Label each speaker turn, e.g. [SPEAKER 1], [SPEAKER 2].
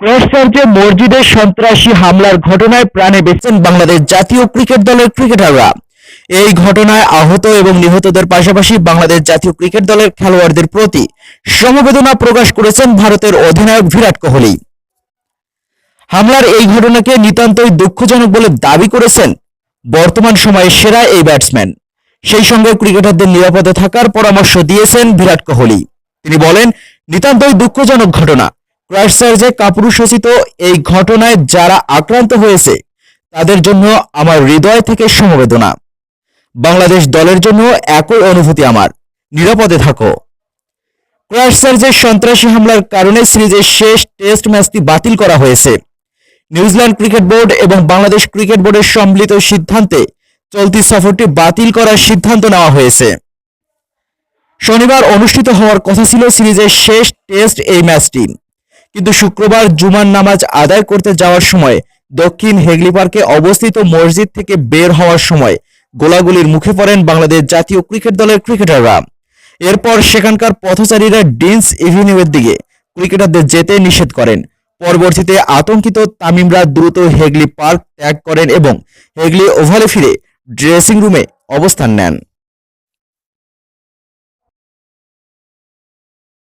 [SPEAKER 1] ক্রসচার্চে মসজিদের সন্ত্রাসী হামলার ঘটনায় প্রাণে বেঁচেছেন বাংলাদেশ জাতীয় ক্রিকেট দলের ক্রিকেটাররা। এই ঘটনায় আহত এবং নিহতদের পাশাপাশি বাংলাদেশ জাতীয় ক্রিকেট দলের খেলোয়াড়দের প্রতি সমবেদনা প্রকাশ করেছেন ভারতের অধিনায়ক বিরাট কোহলি। হামলার এই ঘটনাকে নিতান্তই দুঃখজনক বলে দাবি করেছেন বর্তমান সময়ে সেরা এই ব্যাটসম্যান। সেই সঙ্গে ক্রিকেটারদের নিরাপদে থাকার পরামর্শ দিয়েছেন বিরাট কোহলি। তিনি বলেন, নিতান্তই দুঃখজনক ঘটনা। ক্রাইস্টচার্চে কাপুরুষোচিত এই ঘটনায় যারা আক্রান্ত হয়েছে, তাদের জন্য আমার হৃদয় থেকে সমবেদনা। বাংলাদেশ দলের জন্য একই অনুভূতি আমার। নিরাপদে থাকো। ক্রাইস্টচার্চের সন্ত্রাসী হামলার কারণে সিরিজের শেষ টেস্ট ম্যাচটি বাতিল করা হয়েছে। নিউজিল্যান্ড ক্রিকেট বোর্ড এবং বাংলাদেশ ক্রিকেট বোর্ডের সম্মিলিত সিদ্ধান্তে চলতি সফরটি বাতিল করার সিদ্ধান্ত নেওয়া হয়েছে। শনিবার অনুষ্ঠিত হওয়ার কথা ছিল সিরিজের শেষ টেস্ট এই ম্যাচটি। কিন্তু শুক্রবার জুমার নামাজ আদায় করতে যাওয়ার সময় দক্ষিণ হেগলি পার্কে অবস্থিত মসজিদ থেকে বের হওয়ার সময় গোলাগুলির মুখে পড়েন বাংলাদেশ জাতীয় ক্রিকেট দলের ক্রিকেটাররা। এরপর সেখানকার পথচারীরা ডিন্স এভিনিউয়ের দিকে ক্রিকেটারদের যেতে নিষেধ করেন। পরবর্তীতে আতঙ্কিত তামিমরা দ্রুত হেগলি পার্ক ত্যাগ করেন এবং হেগলি ওভালে ফিরে ড্রেসিং রুমে অবস্থান নেন।